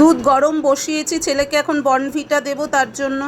দুধ গরম বসিয়েছি, ছেলেকে এখন বনভিটা দেব তার জন্য।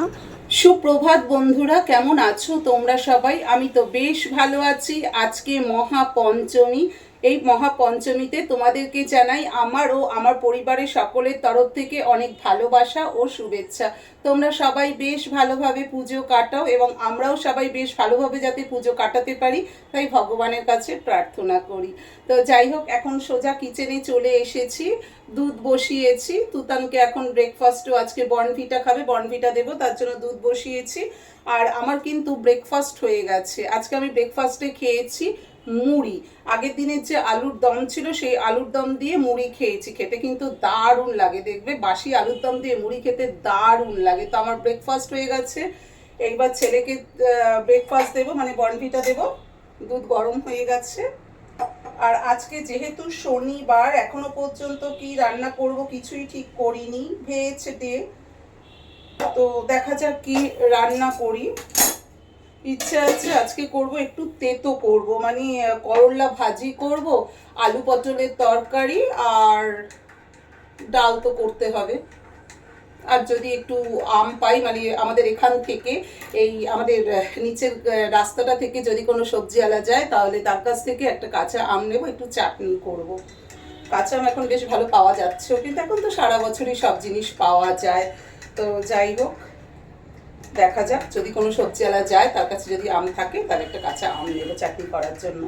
সুপ্রভাত বন্ধুরা, কেমন আছো তোমরা সবাই? আমি তো বেশ ভালো আছি। আজকে মহা পঞ্চমী এই মহাপঞ্চমীতে তোমাদেরকে জানাই আমার ও আমার পরিবারের সকলের তরফ থেকে অনেক ভালোবাসা ও শুভেচ্ছা। তোমরা সবাই বেশ ভালোভাবে পুজো কাটাও এবং আমরাও সবাই বেশ ভালোভাবে যাতে পুজো কাটাতে পারি, তাই ভগবানের কাছে প্রার্থনা করি। তো যাই হোক, এখন সোজা কিচেনে চলে এসেছি, দুধ বসিয়েছি। তুতানকে এখন ব্রেকফাস্টও আজকে বর্নভিটা খাবে বর্নভিটা দেবো, তার জন্য দুধ বসিয়েছি। আর আমার কিন্তু ব্রেকফাস্ট হয়ে গেছে। আজকে আমি ব্রেকফাস্টে খেয়েছি মুড়ি। আগের দিনের যে আলুর দম ছিল, সেই আলুর দম দিয়ে মুড়ি খেয়েছি। খেতে কিন্তু দারুণ লাগে, দেখবে? বাসি আলুর দম দিয়ে মুড়ি খেতে দারুণ লাগে। তো আমার ব্রেকফাস্ট হয়ে গেছে। এইবার ছেলেকে ব্রেকফাস্ট দেবো মানে বর্নভিটা দেবো। দুধ গরম হয়ে গেছে। আর আজকে যেহেতু শনিবার, এখনও পর্যন্ত কি রান্না করব কিছুই ঠিক করিনি। Veg day. তো দেখা যাক কি রান্না করি। ইচ্ছে আছে, আজকে করব একটু তেতো করব। মানে করলা ভাজি করব, আলু পটলের তরকারি আর ডাল তো করতে হবে। আর যদি একটু আম পাই মানে আমাদের এখান থেকে এই আমাদের নিচের রাস্তাটা থেকে যদি কোনো সবজি আলা যায়, তাহলে তার কাছ থেকে একটা কাঁচা আম নেব, একটু চাটনি করব। কাঁচা আম এখন বেশ ভালো পাওয়া যাচ্ছেও, কিন্তু এখন তো সারা বছরই সব জিনিস পাওয়া যায়। তো যাই হোক দেখা যাক, যদি কোনো সবজি আলা যায়, তার কাছে যদি আম থাকে, তাহলে একটা কাঁচা আম নেব চাটনি করার জন্য।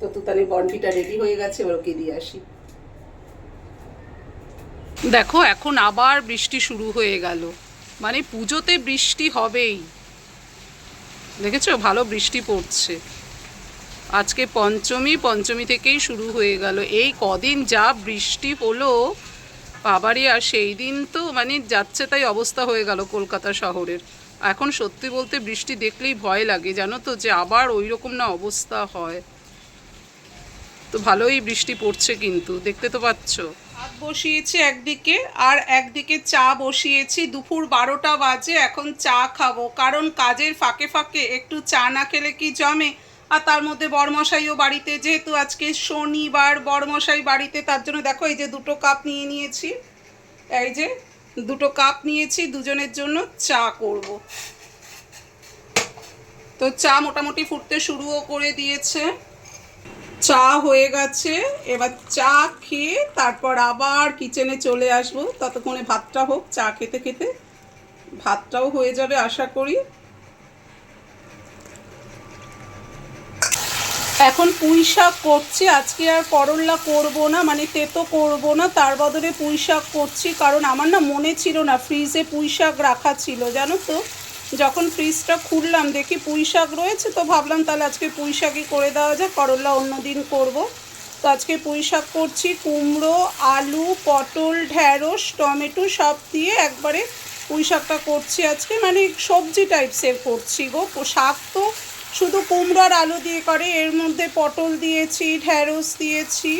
তো তুতানি বনভিটা রেডি হয়ে গেছে, এবার ওকে দিয়ে আসি। দেখো, এখন আবার বৃষ্টি শুরু হয়ে গেল। মানে পুজোতে বৃষ্টি হবেই। দেখেছ? ভালো বৃষ্টি পড়ছে। আজকে পঞ্চমী পঞ্চমী থেকেই শুরু হয়ে গেল। এই কদিন যা বৃষ্টি হলো বাবারই আর সেই দিন তো মানে যাচ্ছে তাই অবস্থা হয়ে গেল কলকাতা শহরের। এখন সত্যি বলতে বৃষ্টি দেখলেই ভয় লাগে, জানো তো যে আবার ওই রকম না অবস্থা হয়। তো ভালোই বৃষ্টি পড়ছে কিন্তু, দেখতে তো পাচ্ছ। ভাত বসিয়েছি একদিকে আর একদিকে চা বসিয়েছি, দুপুর বারোটা বাজে এখন চা খাব। কারণ কাজের ফাঁকে ফাঁকে একটু চা না খেলে কি জমে? আর তার মধ্যে বরমশাইও বাড়িতে, যেহেতু আজকে শনিবার বরমশাই বাড়িতে, তার জন্য দেখো এই যে দুটো কাপ নিয়ে নিয়েছি। এই যে দুটো কাপ নিয়েছি, দুজনের জন্য চা করব। তো চা মোটামুটি ফুটতে শুরুও করে দিয়েছে। চা হয়ে গেছে, এবার চা খেয়ে তারপর আবার কিচেনে চলে আসব। ততক্ষণে ভাতটা হোক, চা খেতে খেতে ভাতটাও হয়ে যাবে, আশা করি। এখন পুঁই শাক করছি, আজকে আর করল্লা করব না মানে তেতো করব না, তার বদলে পুঁই শাক করছি, কারণ আমার না মনে ছিল না, ফ্রিজে পুঁই শাক রাখা ছিল, জানো তো? যখন ফ্রিজটা খুললাম, দেখি পুঁই শাক রয়েছে, তো ভাবলাম তাহলে আজকে পুঁই শাকই করে দেওয়া যায় করল্লা অন্য দিন করব। তো আজকে পুঁই শাক করছি, কুমড়ো, আলু, পটল, ঢ্যাঁড়স, টমেটো সব দিয়ে একবারে পুঁই শাকটা করছি আজকে মানে সবজি টাইপসের করছি গো শাক তো শুধু কুমড়ো আর আলু দিয়ে করে, এর মধ্যে পটল দিয়েছি ঢ্যাঁড়স দিয়েছি।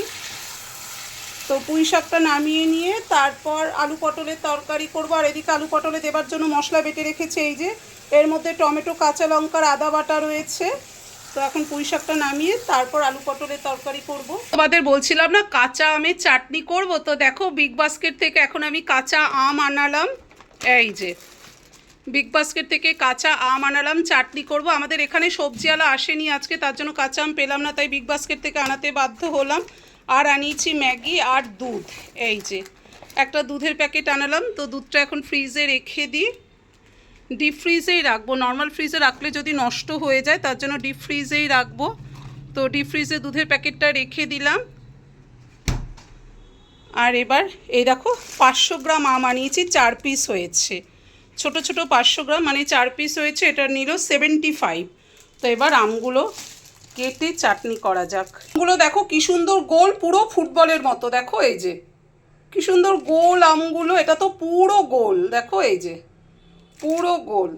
তো পুঁই শাকটা নামিয়ে নিয়ে তারপর আলু পটলের তরকারি করব। আর এদিকে আলু পটলে দেবার জন্য মশলা বেটে রেখেছি, এই যে এর মধ্যে টমেটো, কাঁচা লঙ্কার আদা বাটা রয়েছে। তো এখন পুঁই শাকটা নামিয়ে তারপর আলু পটলের তরকারি করব। তোমাদের বলছিলাম না, কাঁচা আমের চাটনি করব? তো দেখো বিগ বাস্কেট থেকে এখন আমি কাঁচা আম আনালাম। এই যে বিগ বাস্কেট থেকে কাঁচা আম আনালাম, চাটনি করব। আমাদের এখানে সবজিওয়ালা আসেনি আজকে, তার জন্য কাঁচা আম পেলাম না, তাই বিগ বাস্কেট থেকে আনাতে বাধ্য হলাম। আর আনিয়েছি ম্যাগি আর দুধ, এই যে। একটা দুধের প্যাকেট আনালাম, তো দুধটা এখন ফ্রিজে রেখে দিই। ডিপ ফ্রিজেই রাখব নর্মাল ফ্রিজে রাখলে যদি নষ্ট হয়ে যায়, তার জন্য ডিপ ফ্রিজেই রাখব। তো ডিপ ফ্রিজে দুধের প্যাকেটটা রেখে দিলাম। আর এবার, এই দেখো, পাঁচশো গ্রাম আম আনিয়েছি, চার পিস হয়েছে। ছোট ছোট পাঁচশো গ্রাম মানে চার পিস হয়েছে, এটা নিল সেভেন্টি ফাইভ তো এবার আমগুলো কেটে চাটনি করা যাক। আমগুলো দেখো কি সুন্দর গোল, পুরো ফুটবলের মতো, দেখো এই যে। কি সুন্দর গোল আমগুলো, এটা তো পুরো গোল, দেখো এই যে। পুরো গোল।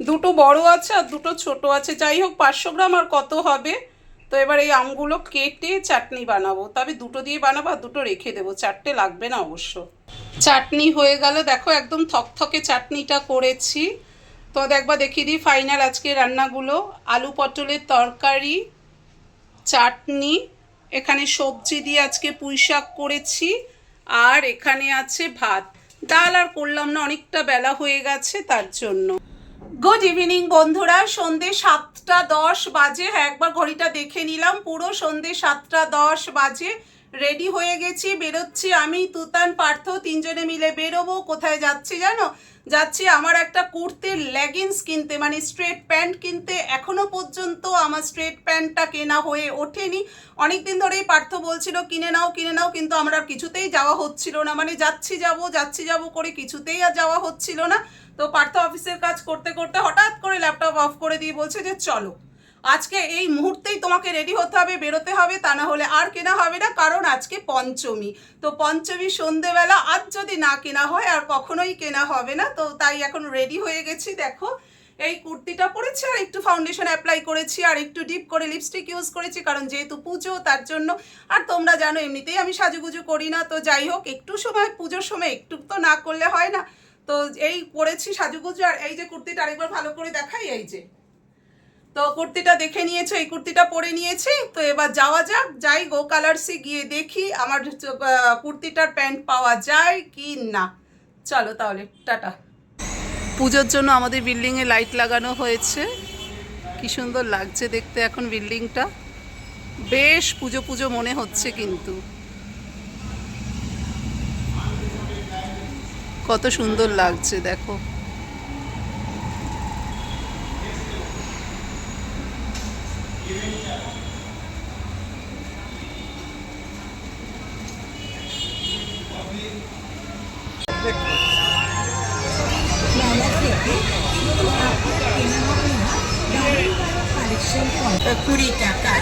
দুটো বড় আছে আর দুটো ছোট আছে। যাই হোক, পাঁচশো গ্রাম আর কত হবে? তো এবার এই আমগুলো কেটে চাটনি বানাবো। তবে দুটো দিয়ে বানাবো আর দুটো রেখে দেবো। চারটে লাগবে না অবশ্য। চাটনি হয়ে গেল। দেখো একদম থকথকে চাটনিটা করেছি। তো একবার দেখিয়ে দিই ফাইনাল আজকে রান্নাগুলো। আলু পটলের তরকারি, চাটনি, এখানে সবজি দিয়ে আজকে পুঁই শাক করেছি, আর এখানে আছে ভাত। ডাল আর করলাম না, অনেকটা বেলা হয়ে গেছে তার জন্য। গুড ইভিনিং বন্ধুরা। সন্ধে সাতটা দশ বাজে। হ্যাঁ একবার ঘড়িটা দেখে নিলাম। পুরো সন্ধে সাতটা দশ বাজে। রেডি হয়ে গেছি, বেরোচ্ছি আমি, তুতান, পার্থ তিনজনে মিলে বেরোবো, কোথায় যাচ্ছি জানো? যাচ্ছি আমার একটা কুর্তির লেগিংস কিনতে মানে স্ট্রেট প্যান্ট কিনতে, এখনও পর্যন্ত আমার স্ট্রেট প্যান্টটা কেনা হয়ে ওঠেনি। অনেক দিন ধরেই পার্থ বলছিল, কিনে নাও কিনে নাও, কিন্তু আমার কিছুতেই যাওয়া হচ্ছিল না। মানে যাচ্ছি যাব যাচ্ছি যাব করে কিছুতেই আর যাওয়া হচ্ছিল না। তো পার্থ অফিসের কাজ করতে করতে হঠাৎ করে ল্যাপটপ অফ করে দিয়ে বলছে যে, চলো। আজকে এই মুহূর্তেই তোমাকে রেডি হতে হবে, বেরোতে হবে, তা না হলে আর কেনা হবে না, কারণ আজকে পঞ্চমী। তো পঞ্চমী সন্ধেবেলা আজ যদি না কেনা হয়, আর কখনোই কেনা হবে না, তো তাই এখন রেডি হয়ে গেছি, দেখো। এই কুর্তিটা পরেছি আর একটু ফাউন্ডেশন অ্যাপ্লাই করেছি, আর একটু ডিপ করে লিপস্টিক ইউজ করেছি, কারণ যেহেতু পুজো, তার জন্য। আর তোমরা জানো, এমনিতেই আমি সাজুগুজু করি না, তো যাই হোক, একটু সময়, পুজোর সময় একটু তো না করলে হয় না। তো এই করেছি সাজুগুজু, আর এই যে কুর্তিটা আরেকবার ভালো করে দেখাই, এই যে। তো কুর্তিটা দেখে নিয়েছো, এই কুর্তিটা পরে নিয়েছি। তো এবার যাওয়া যাক, যাই গো কালার্সে গিয়ে দেখি আমার কুর্তিটার প্যান্ট পাওয়া যায় কি না। চলো তাহলে, টাটা। পুজোর জন্য আমাদের বিল্ডিংয়ে লাইট লাগানো হয়েছে। কি সুন্দর লাগছে দেখতে এখন বিল্ডিংটা। বেশ পুজো পুজো মনে হচ্ছে কিন্তু। কত সুন্দর লাগছে, দেখো। কুড়ি টাকা।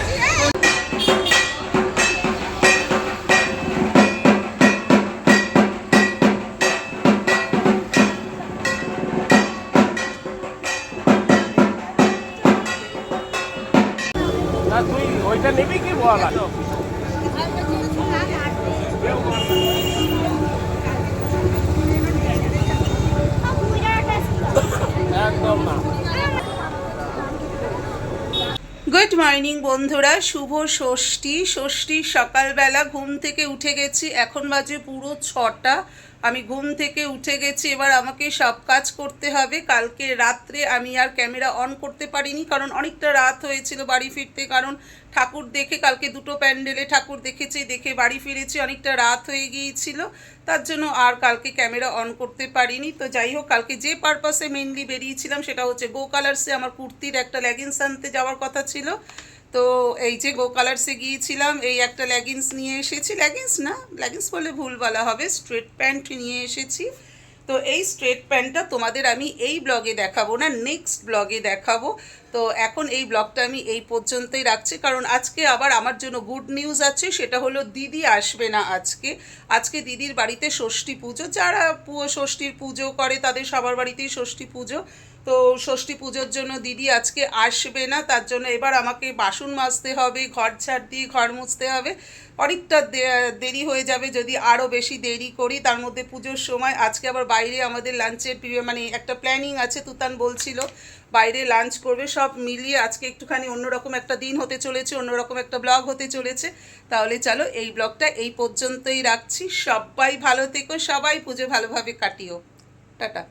তুই ওইটা নিবি কি বল একদম না। গুড মর্নিং বন্ধুরা, শুভ ষষ্ঠী। ষষ্ঠী সকালবেলা ঘুম থেকে উঠে গেছি। এখন বাজে পুরো ছটা। আমি ঘুম থেকে উঠে গেছি, এবার আমাকে সব কাজ করতে হবে। কালকে রাত্রে আমি আর ক্যামেরা অন করতে পারিনি, কারণ অনেকটা রাত হয়েছিল বাড়ি ফিরতে, কারণ ঠাকুর দেখে কালকে দুটো প্যান্ডেলে ঠাকুর দেখেছি, দেখে বাড়ি ফিরেছি, অনেকটা রাত হয়ে গিয়েছিল। তার জন্য আর কালকে ক্যামেরা অন করতে পারিনি। তো যাই হোক, কালকে যে পারপাসে মেনলি বেরিয়েছিলাম সেটা হচ্ছে গো কালার্সে আমার কুর্তির একটা লেগিংস আনতে যাওয়ার কথা ছিল। তো এই যে গো কালার্সে গিয়েছিলাম, এই একটা লেগিংস নিয়ে এসেছি। লেগিংস না লেগিংস বলে ভুল বলা হবে স্ট্রেট প্যান্ট নিয়ে এসেছি। তো এই স্ট্রেট প্যান্টটা তোমাদের আমি এই ব্লগে দেখাবো না নেক্সট ব্লগে দেখাবো। তো এখন এই ব্লগটা আমি এই পর্যন্তই রাখছি। কারণ আজকে আবার আমার জন্য গুড নিউজ আছে, সেটা হলো দিদি আসবে না আজকে। আজকে দিদির বাড়িতে ষষ্ঠী পুজো। যারা ষষ্ঠীর পুজো করে তাদের সবার বাড়িতেই ষষ্ঠী পুজো। তো ষষ্ঠী পুজোর জন্য দিদি আজকে আসবে না, তার জন্য এবার আমাকে বাসন মাজতে হবে, ঘর ছাড় দিয়ে ঘর মুছতে হবে। অনেকটা দেরি হয়ে যাবে যদি আরও বেশি দেরি করি। তার মধ্যে পুজোর সময় আজকে আবার বাইরে আমাদের লাঞ্চের মানে একটা প্ল্যানিং আছে, তুতান বলছিল। বাইরে লাঞ্চ করবে, সব মিলিয়ে আজকে একটুখানি অন্যরকম একটা দিন হতে চলেছে, অন্যরকম একটা ব্লগ হতে চলেছে। তাহলে চলো এই ব্লগটা এই পর্যন্তই রাখছি। সবাই ভালো থেকো, সবাই পুজো ভালোভাবে কাটিও। টাটা।